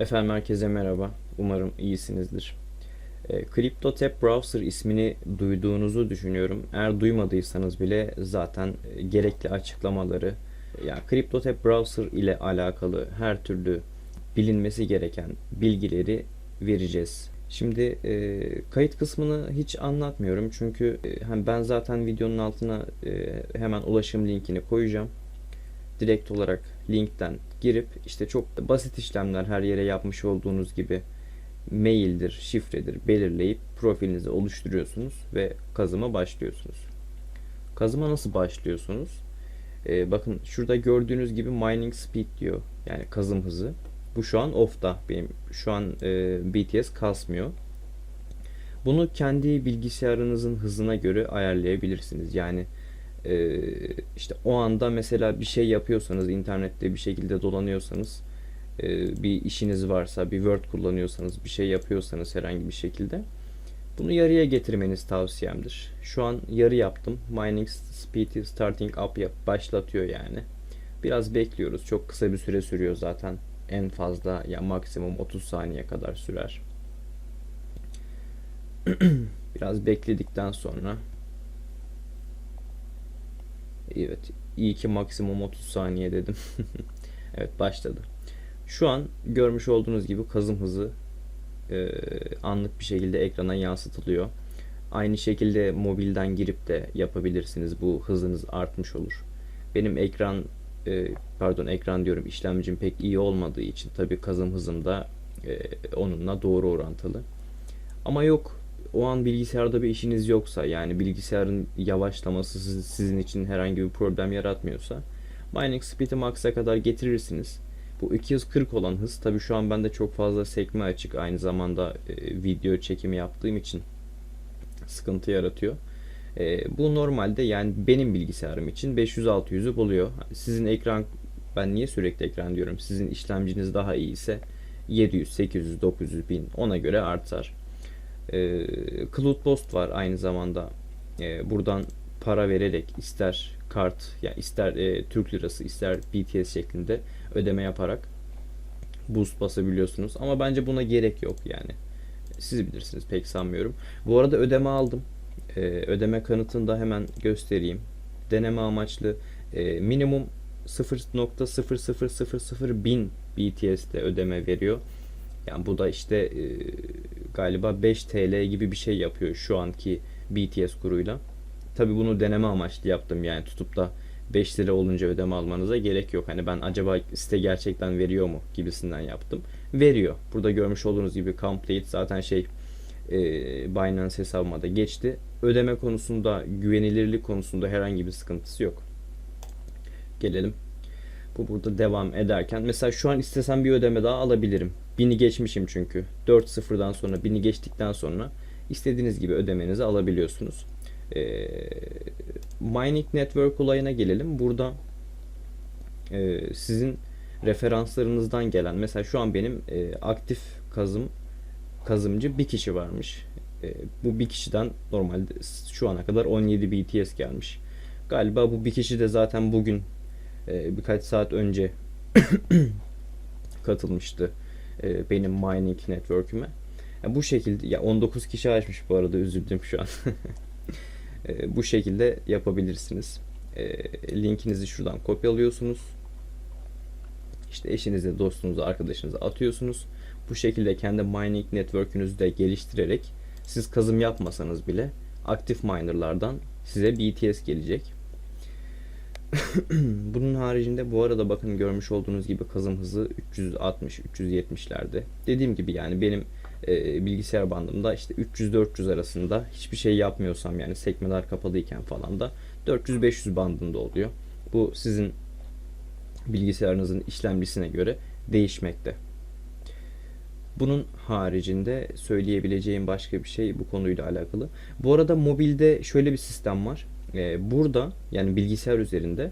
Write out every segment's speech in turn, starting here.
Efendim herkese merhaba. Umarım iyisinizdir. E, CryptoTab Browser ismini duyduğunuzu düşünüyorum. Eğer duymadıysanız bile zaten e, gerekli açıklamaları, yani CryptoTab Browser ile alakalı her türlü bilinmesi gereken bilgileri vereceğiz. Şimdi e, kayıt kısmını hiç anlatmıyorum çünkü e, hani ben zaten videonun altına e, hemen ulaşım linkini koyacağım direkt olarak linkten girip işte çok basit işlemler her yere yapmış olduğunuz gibi maildir, şifredir belirleyip profilinizi oluşturuyorsunuz ve kazıma başlıyorsunuz. Kazıma nasıl başlıyorsunuz? Ee, bakın şurada gördüğünüz gibi mining speed diyor. Yani kazım hızı. Bu şu an off'ta. Benim şu an e, BTS kasmıyor. Bunu kendi bilgisayarınızın hızına göre ayarlayabilirsiniz. Yani ee, işte o anda mesela bir şey yapıyorsanız internette bir şekilde dolanıyorsanız e, bir işiniz varsa bir Word kullanıyorsanız bir şey yapıyorsanız herhangi bir şekilde bunu yarıya getirmeniz tavsiyemdir. Şu an yarı yaptım. Mining speed'i starting up yap başlatıyor yani. Biraz bekliyoruz. Çok kısa bir süre sürüyor zaten. En fazla ya maksimum 30 saniye kadar sürer. Biraz bekledikten sonra Evet. iyi ki maksimum 30 saniye dedim. evet başladı. Şu an görmüş olduğunuz gibi kazım hızı e, anlık bir şekilde ekrana yansıtılıyor. Aynı şekilde mobilden girip de yapabilirsiniz. Bu hızınız artmış olur. Benim ekran e, pardon ekran diyorum işlemcim pek iyi olmadığı için tabi kazım hızım da e, onunla doğru orantılı. Ama yok o an bilgisayarda bir işiniz yoksa yani bilgisayarın yavaşlaması sizin için herhangi bir problem yaratmıyorsa mining speed'i max'a kadar getirirsiniz. Bu 240 olan hız tabi şu an bende çok fazla sekme açık aynı zamanda e, video çekimi yaptığım için sıkıntı yaratıyor. E, bu normalde yani benim bilgisayarım için 500-600'ü buluyor. Sizin ekran ben niye sürekli ekran diyorum sizin işlemciniz daha iyi ise 700, 800, 900, 1000 ona göre artar. E, Cloud Post var aynı zamanda. E, buradan para vererek ister kart ya yani ister e, Türk lirası ister BTS şeklinde ödeme yaparak boost basabiliyorsunuz. Ama bence buna gerek yok yani. Siz bilirsiniz pek sanmıyorum. Bu arada ödeme aldım. E, ödeme kanıtını da hemen göstereyim. Deneme amaçlı e, minimum 0.0000 bin BTS'de ödeme veriyor. Yani bu da işte e, galiba 5 TL gibi bir şey yapıyor şu anki BTS kuruyla. Tabi bunu deneme amaçlı yaptım yani tutup da 5 lira olunca ödeme almanıza gerek yok. Hani ben acaba site gerçekten veriyor mu gibisinden yaptım. Veriyor. Burada görmüş olduğunuz gibi complete zaten şey e, Binance hesabıma da geçti. Ödeme konusunda güvenilirlik konusunda herhangi bir sıkıntısı yok. Gelelim. Bu burada devam ederken mesela şu an istesem bir ödeme daha alabilirim. Bini geçmişim çünkü. 4.0'dan sonra bini geçtikten sonra istediğiniz gibi ödemenizi alabiliyorsunuz. E, Mining Network olayına gelelim. Burada e, sizin referanslarınızdan gelen mesela şu an benim e, aktif kazım kazımcı bir kişi varmış. E, bu bir kişiden normalde şu ana kadar 17 BTS gelmiş. Galiba bu bir kişi de zaten bugün e, birkaç saat önce katılmıştı e, benim mining network'üme. Yani bu şekilde ya 19 kişi açmış bu arada üzüldüm şu an. e, bu şekilde yapabilirsiniz. E, linkinizi şuradan kopyalıyorsunuz. İşte eşinize, dostunuza, arkadaşınıza atıyorsunuz. Bu şekilde kendi mining network'ünüzü de geliştirerek siz kazım yapmasanız bile aktif minerlardan size BTS gelecek. Bunun haricinde bu arada bakın görmüş olduğunuz gibi kazım hızı 360-370'lerde. Dediğim gibi yani benim e, bilgisayar bandımda işte 300-400 arasında hiçbir şey yapmıyorsam yani sekmeler kapalıyken falan da 400-500 bandında oluyor. Bu sizin bilgisayarınızın işlemcisine göre değişmekte. Bunun haricinde söyleyebileceğim başka bir şey bu konuyla alakalı. Bu arada mobilde şöyle bir sistem var e, burada yani bilgisayar üzerinde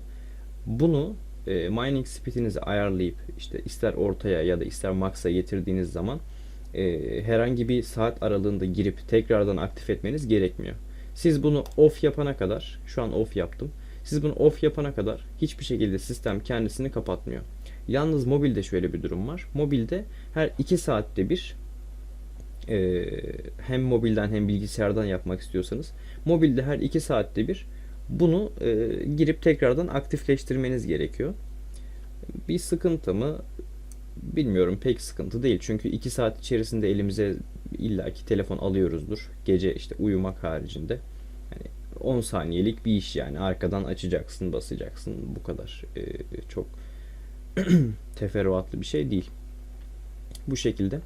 bunu e, mining speed'inizi ayarlayıp işte ister ortaya ya da ister max'a getirdiğiniz zaman e, herhangi bir saat aralığında girip tekrardan aktif etmeniz gerekmiyor. Siz bunu off yapana kadar, şu an off yaptım. Siz bunu off yapana kadar hiçbir şekilde sistem kendisini kapatmıyor. Yalnız mobilde şöyle bir durum var. Mobilde her 2 saatte bir e, hem mobilden hem bilgisayardan yapmak istiyorsanız mobilde her 2 saatte bir bunu e, girip tekrardan aktifleştirmeniz gerekiyor. Bir sıkıntı mı? Bilmiyorum pek sıkıntı değil. Çünkü 2 saat içerisinde elimize illaki telefon alıyoruzdur. Gece işte uyumak haricinde. Yani 10 saniyelik bir iş yani. Arkadan açacaksın, basacaksın. Bu kadar. E, çok teferruatlı bir şey değil. Bu şekilde.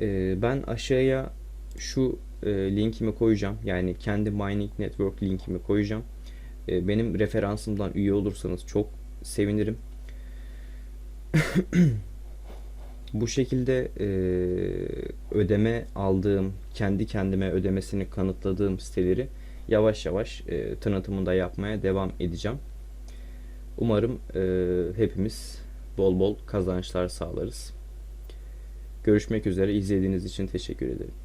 E, ben aşağıya şu e, linkimi koyacağım. Yani kendi Mining Network linkimi koyacağım. E, benim referansımdan üye olursanız çok sevinirim. Bu şekilde e, ödeme aldığım, kendi kendime ödemesini kanıtladığım siteleri yavaş yavaş e, tanıtımını da yapmaya devam edeceğim. Umarım e, hepimiz bol bol kazançlar sağlarız. Görüşmek üzere. İzlediğiniz için teşekkür ederim.